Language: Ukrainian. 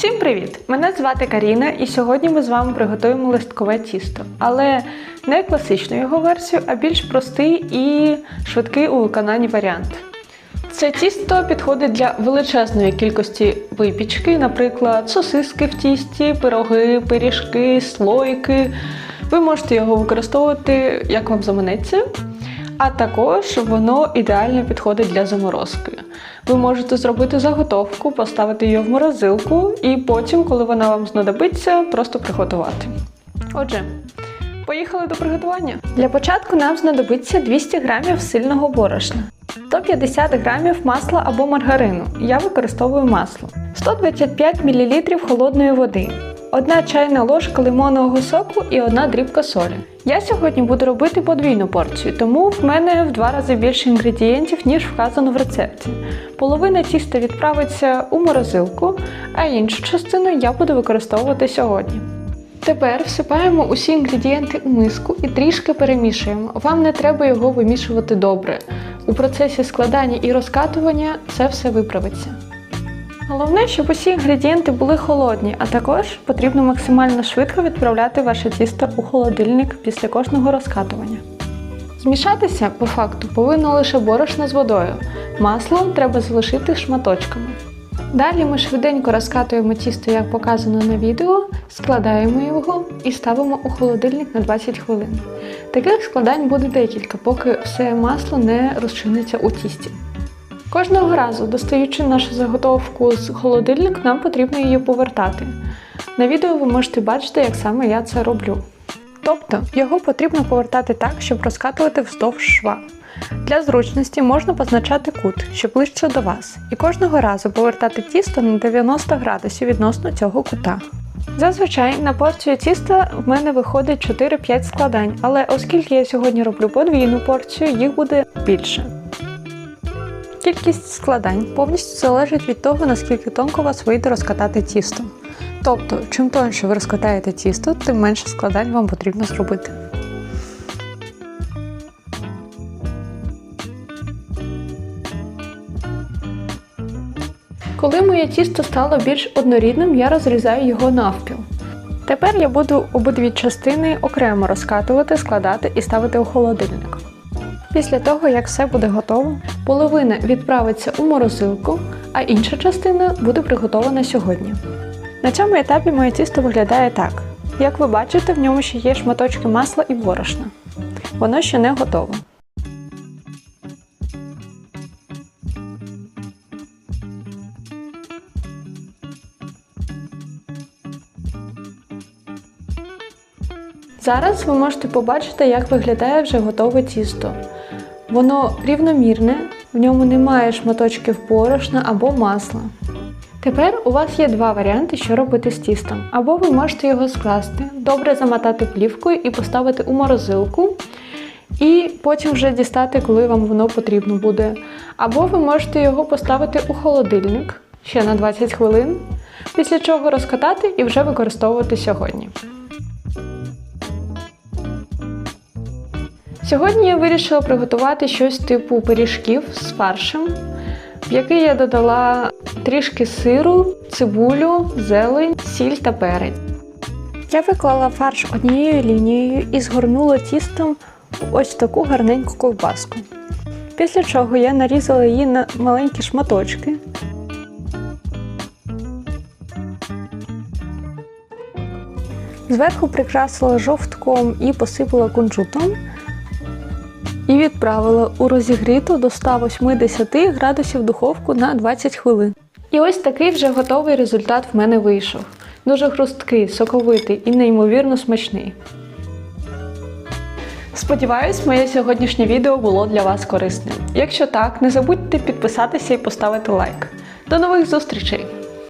Всім привіт! Мене звати Каріна, і сьогодні ми з вами приготуємо листкове тісто, але не класичну його версію, а більш простий і швидкий у виконанні варіант. Це тісто підходить для величезної кількості випічки, наприклад, сосиски в тісті, пироги, пиріжки, слойки. Ви можете його використовувати як вам заманеться. А також воно ідеально підходить для заморозки. Ви можете зробити заготовку, поставити її в морозилку і потім, коли вона вам знадобиться, просто приготувати. Отже, поїхали до приготування. Для початку нам знадобиться 200 г сильного борошна, 150 г масла або маргарину. Я використовую масло, 125 мл холодної води. Одна чайна ложка лимонного соку і одна дрібка солі. Я сьогодні буду робити подвійну порцію, тому в мене в два рази більше інгредієнтів, ніж вказано в рецепті. Половина тіста відправиться у морозилку, а іншу частину я буду використовувати сьогодні. Тепер всипаємо усі інгредієнти у миску і трішки перемішуємо. Вам не треба його вимішувати добре. У процесі складання і розкатування це все виправиться. Головне, щоб усі інгредієнти були холодні, а також потрібно максимально швидко відправляти ваше тісто у холодильник після кожного розкатування. Змішатися по факту повинно лише борошно з водою. Масло треба залишити шматочками. Далі ми швиденько розкатуємо тісто, як показано на відео, складаємо його і ставимо у холодильник на 20 хвилин. Таких складань буде декілька, поки все масло не розчиниться у тісті. Кожного разу, достаючи нашу заготовку з холодильник, нам потрібно її повертати. На відео ви можете бачити, як саме я це роблю. Тобто його потрібно повертати так, щоб розкатувати вздовж шва. Для зручності можна позначати кут, що ближче до вас, і кожного разу повертати тісто на 90 градусів відносно цього кута. Зазвичай на порцію тіста в мене виходить 4-5 складань, але оскільки я сьогодні роблю подвійну порцію, їх буде більше. Кількість складань повністю залежить від того, наскільки тонко у вас вийде розкатати тісто. Тобто, чим тоньше ви розкатаєте тісто, тим менше складань вам потрібно зробити. Коли моє тісто стало більш однорідним, я розрізаю його навпіл. Тепер я буду обидві частини окремо розкатувати, складати і ставити у холодильник. Після того, як все буде готово, половина відправиться у морозилку, а інша частина буде приготована сьогодні. На цьому етапі моє тісто виглядає так. Як ви бачите, в ньому ще є шматочки масла і борошна. Воно ще не готове. Зараз ви можете побачити, як виглядає вже готове тісто. Воно рівномірне, в ньому немає шматочків борошна або масла. Тепер у вас є два варіанти, що робити з тістом. Або ви можете його скласти, добре замотати плівкою і поставити у морозилку, і потім вже дістати, коли вам воно потрібно буде. Або ви можете його поставити у холодильник ще на 20 хвилин, після чого розкатати і вже використовувати сьогодні. Сьогодні я вирішила приготувати щось типу пиріжків з фаршем, в який я додала трішки сиру, цибулю, зелень, сіль та перець. Я виклала фарш однією лінією і згорнула тістом ось таку гарненьку ковбаску. Після чого я нарізала її на маленькі шматочки. Зверху прикрасила жовтком і посипала кунжутом і відправила у розігріту до 180 градусів духовку на 20 хвилин. І ось такий вже готовий результат в мене вийшов. Дуже хрусткий, соковитий і неймовірно смачний. Сподіваюсь, моє сьогоднішнє відео було для вас корисним. Якщо так, не забудьте підписатися і поставити лайк. До нових зустрічей!